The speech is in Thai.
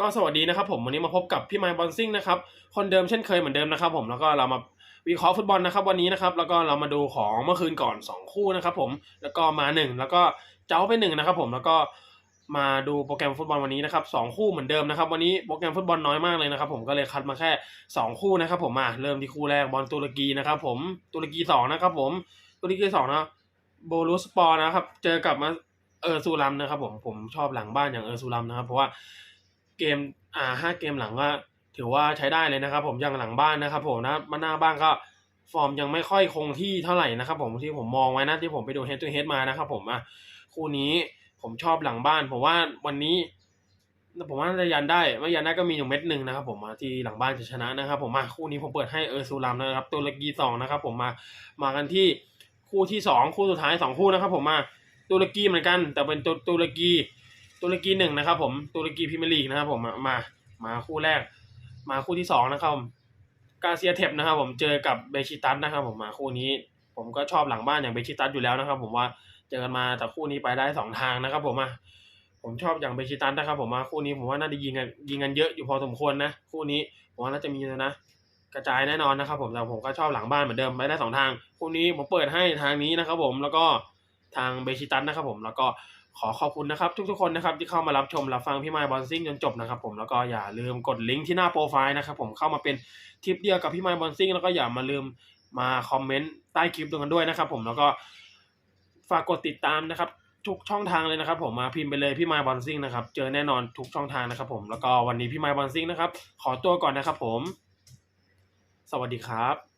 ก็สวัสดีนะครับผมวันนี้มาพบกับพี่ไมค์บอลซิ่งนะครับคนเดิมเช่นเคยเหมือนเดิมนะครับผมแล้วก็เรามาวิเคราะห์ฟุตบอลนะครับวันนี้นะครับแล้วก็เรามาดูของเมื่อคืนก่อน 2 คู่นะครับผมแล้วก็มาหนึ่งแล้วก็เจ้าไปหนึ่งนะครับผมแล้วก็มาดูโปรแกรมฟุตบอลวันนี้นะครับสองคู่เหมือนเดิมนะครับวันนี้โปรแกรมฟุตบอลน้อยมากเลยนะครับผมก็เลยคัดมาแค่ 2 คู่นะครับผมมาเริ่มที่คู่แรกบอลตุรกีนะครับผมตุรกีสองนะครับผมตุรกีสองนะโบลูสปอร์นะครับเจอกับมาเออร์ซูลัมนะครับผมผมชอบหลังบ้านอย่างเออร์ซูลัมนะครับเพราะว่า เกมอ่าห้าเกมหลังก็ถือว่าใช้ได้เลยนะครับ ผมอย่างหลังบ้านนะครับ ผมนะมาหน้าบ้านก็ฟอร์มยังไม่ค่อยคงที่เท่าไหร่นะครับผมที่ผมมองไว้นะที่ผมไปดูเฮด to เฮดมานะครับผมอะคู่นี้ผมชอบหลังบ้านผมว่าวันนี้ผมว่าน่าจะยันได้ไม่ยันได้ก็มีอยู่เม็ดหนึ่งนะครับ ผมมาที่หลังบ้านจะชนะนะครับ ผมมาคู่นี้ผมเปิดให้เออร์ซูลัมนะครับตุรกีสองนะครับ ผมมามากันที่คู่ที่สองคู่สุดท้ายสองคู่นะครับ ผมมาตุรกีเหมือนกัน แต่เป็นตุตุรกี ตุรกีหนึ่งนะครับผมตุรกีพรีเมียร์ลีกนะครับผมมามามาคู่แรก มาคู่ที่สองนะครับผมกาเซียเทปนะครับผมเจอกับเบชิตัสนะครับผมมาคู่นี้ ผมก็ชอบหลังบ้านอย่างเบชิตัสอยู่แล้วนะครับ ผมว่าเจอกันมาแต่คู่นี้ไปได้สองทางนะครับ ผมมาผมชอบอย่างเบชิตัสนะครับผมมาคู่นี้ผมว่าน่าจะยิงกันยิงกันเยอะอยู่พอสมควรนะ คู่นี้ผมว่าน่าจะมีนะ กระจายแน่นอนนะครับ ผมแต่ผมก็ชอบหลังบ้านเหมือนเดิมไปได้สองทาง คู่นี้ผมเปิดให้ทางนี้นะครับ ผมแล้วก็ทางเบชิตัสนะครับ ผมแล้วก็ ขอขอบคุณนะครับ ทุกๆคนนะครับที่เข้ามารับชมรับฟังพี่ไมค์บอลซิ่งจนจบนะครับผมแล้วก็อย่าลืมกดลิงก์ที่หน้าโปรไฟล์นะครับผมเข้ามาเป็นทริปเดียวกับพี่ไมค์บอลซิ่งแล้วก็อย่ามาลืมมาคอมเมนต์ใต้คลิปตรงกันด้วยนะครับผมแล้วก็ฝากกดติดตามนะครับ ทุกช่องทางเลยนะครับผมมาพิมพ์ไปเลยพี่ไมค์บอลซิ่งนะครับเจอแน่นอนทุกช่องทางนะครับผมแล้วก็วันนี้พี่ไมค์บอลซิ่งนะครับขอตัวก่อนนะครับผม สวัสดีครับ